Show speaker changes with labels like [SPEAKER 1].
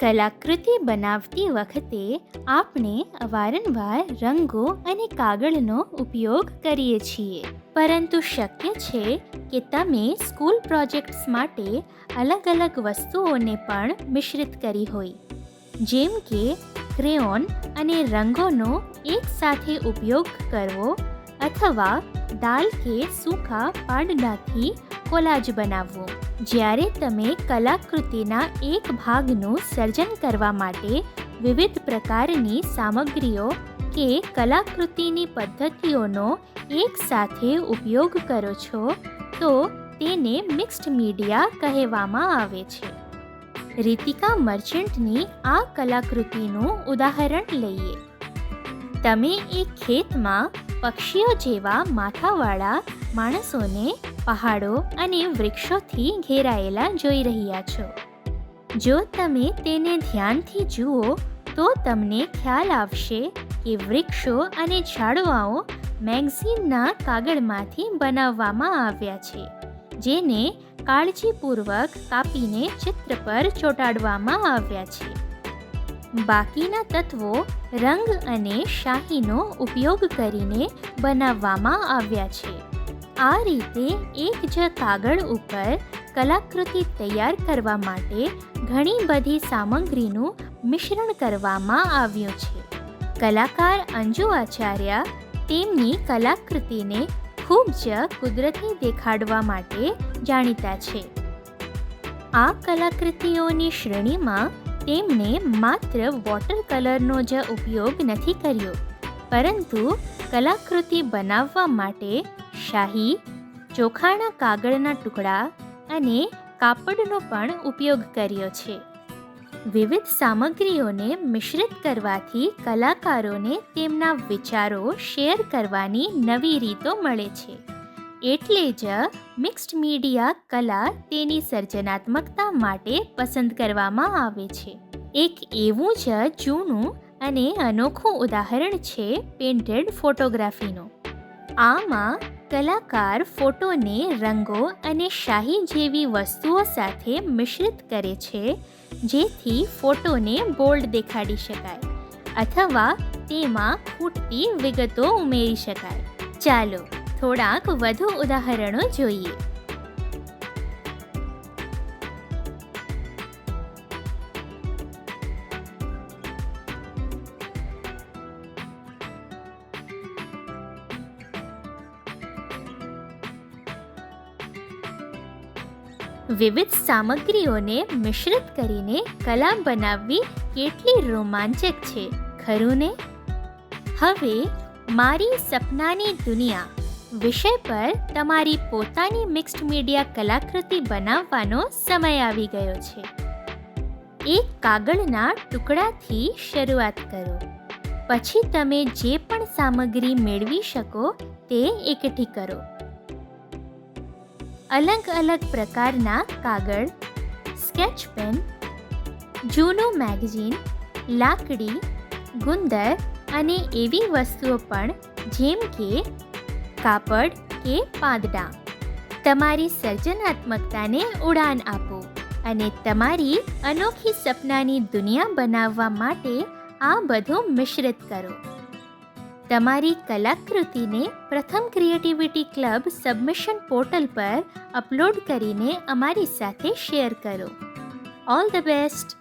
[SPEAKER 1] કલાકૃતિ બનાવતી વખતે આપણે વારંવાર રંગો અને કાગળનો ઉપયોગ કરીએ છીએ. પરંતુ શક્ય છે કે તમે સ્કૂલ પ્રોજેક્ટ્સ માટે અલગ અલગ વસ્તુઓને પણ મિશ્રિત કરી હોય. જેમ કે ક્રેઓન અને રંગોનો એકસાથે ઉપયોગ કરવો અથવા દાલ કે સૂકા પાંદડાથી કોલાજ બનાવવો. જ્યારે તમે કલાકૃતિના એક ભાગનું સર્જન કરવા માટે વિવિધ પ્રકારની સામગ્રીઓ કે કલાકૃતિની પદ્ધતિઓનો એકસાથે ઉપયોગ કરો છો, તો તેને મિક્સ્ડ મીડિયા કહેવામાં આવે છે. રીતિકા મર્ચન્ટની આ કલાકૃતિનું ઉદાહરણ લઈએ. તમે એક ખેતમાં પક્ષીઓ જેવા માથાવાળા માણસોને પહાડો અને વૃક્ષોથી ઘેરાયેલા જોઈ રહ્યા છો. જો તમે તેને ધ્યાનથી જુઓ, તો તમને ખ્યાલ આવશે કે વૃક્ષો અને ઝાડવાઓ મેગઝીનના કાગળમાંથી બનાવવામાં આવ્યા છે, જેને કાળજીપૂર્વક કાપીને ચિત્ર પર ચોંટાડવામાં આવ્યા છે. બાકીના તત્વો રંગ અને શાહીનો ઉપયોગ કરીને બનાવવામાં આવ્યા છે. આ રીતે એક જ કાગળ ઉપર કલાકૃતિ તૈયાર કરવા માટે ઘણી બધી સામગ્રીનું મિશ્રણ કરવામાં આવ્યું છે. કલાકાર અંજુ આચાર્ય તેમની કલાકૃતિને ખૂબ જ કુદરતી દેખાડવા માટે જાણીતા છે. આ કલાકૃતિઓની શ્રેણીમાં તેમણે માત્ર વોટર કલરનો જ ઉપયોગ નથી કર્યો, પરંતુ કલાકૃતિ બનાવવા માટે શાહી, ચોખાના કાગળના ટુકડા અને કાપડનો પણ ઉપયોગ કર્યો છે. વિવિધ સામગ્રીઓને મિશ્રિત કરવાથી કલાકારોને તેમના વિચારો શેર કરવાની નવી રીતો મળે છે. એટલે જ મિક્સ્ડ મીડિયા કલા તેની સર્જનાત્મકતા માટે પસંદ કરવામાં આવે છે. એક એવું જ જૂનું અને અનોખું ઉદાહરણ છે પેઇન્ટેડ ફોટોગ્રાફીનું. આમાં કલાકાર ફોટોને રંગો અને શાહી જેવી વસ્તુઓ સાથે મિશ્રિત કરે છે, જેથી ફોટોને બોલ્ડ દેખાડી શકાય અથવા તેમાં ખૂટતી વિગતો ઉમેરી શકાય. ચાલો, થોડાક વધુ ઉદાહરણો જોઈએ. વિવિધ સામગ્રીઓને મિશ્રિત કરીને કલા બનાવવી કેટલી રોમાંચક છે, ખરું ને? હવે, મારી સપનાની દુનિયા વિષય પર તમારી પોતાની મિક્સ્ડ મીડિયા કલાકૃતિ બનાવવાનો સમય આવી ગયો છે. એક કાગળના ટુકડાથી શરૂઆત કરો. પછી તમે જે પણ સામગ્રી મેળવી શકો તે એકઠી કરો. અલગ અલગ પ્રકારના કાગળ, સ્કેચ પેન, જૂનું મેગઝીન, લાકડી, ગુંદર અને એવી વસ્તુઓ પણ જેમ કે કાપડ કે પાંદડા. તમારી સર્જનાત્મકતાને ઉડાન આપો અને તમારી અનોખી સપનાની દુનિયા બનાવવા માટે આ બધું મિશ્રિત કરો. તમારી કલાકૃતિને પ્રથમ ક્રિએટિવિટી ક્લબ સબમિશન પોર્ટલ પર અપલોડ કરીને અમારી સાથે શેર કરો. All the best